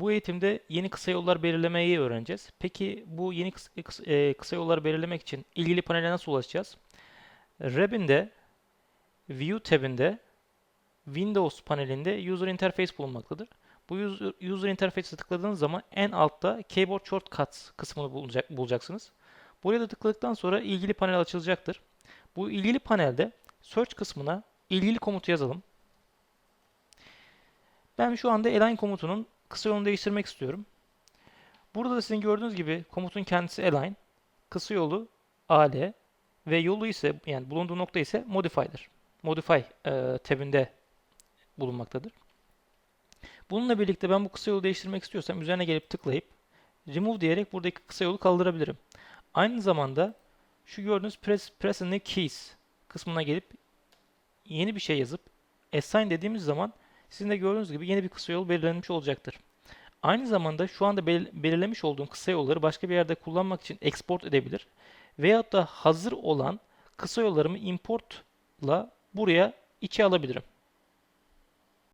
Bu eğitimde yeni kısa yollar belirlemeyi öğreneceğiz. Peki bu yeni kısa, kısa, e, kısa yolları belirlemek için ilgili panele nasıl ulaşacağız? Reb'inde View tabinde Windows panelinde User Interface bulunmaktadır. Bu user, user Interface'e tıkladığınız zaman en altta Keyboard Shortcuts kısmını bulacak, bulacaksınız. Buraya da tıkladıktan sonra ilgili panel açılacaktır. Bu ilgili panelde Search kısmına ilgili komutu yazalım. Ben şu anda align komutunun kısa yolunu değiştirmek istiyorum. Burada da sizin gördüğünüz gibi komutun kendisi align, kısa yolu al ve yolu ise yani bulunduğu nokta ise modify'dır. Modify e, tabinde bulunmaktadır. Bununla birlikte ben bu kısa yolu değiştirmek istiyorsam üzerine gelip tıklayıp remove diyerek buradaki kısa yolu kaldırabilirim. Aynı zamanda şu gördüğünüz press, press and keys kısmına gelip yeni bir şey yazıp assign dediğimiz zaman sizin de gördüğünüz gibi yeni bir kısa yol belirlenmiş olacaktır. Aynı zamanda şu anda belir- belirlemiş olduğum kısa yolları başka bir yerde kullanmak için export edebilir. Veyahut da hazır olan kısa yollarımı importla buraya içe alabilirim.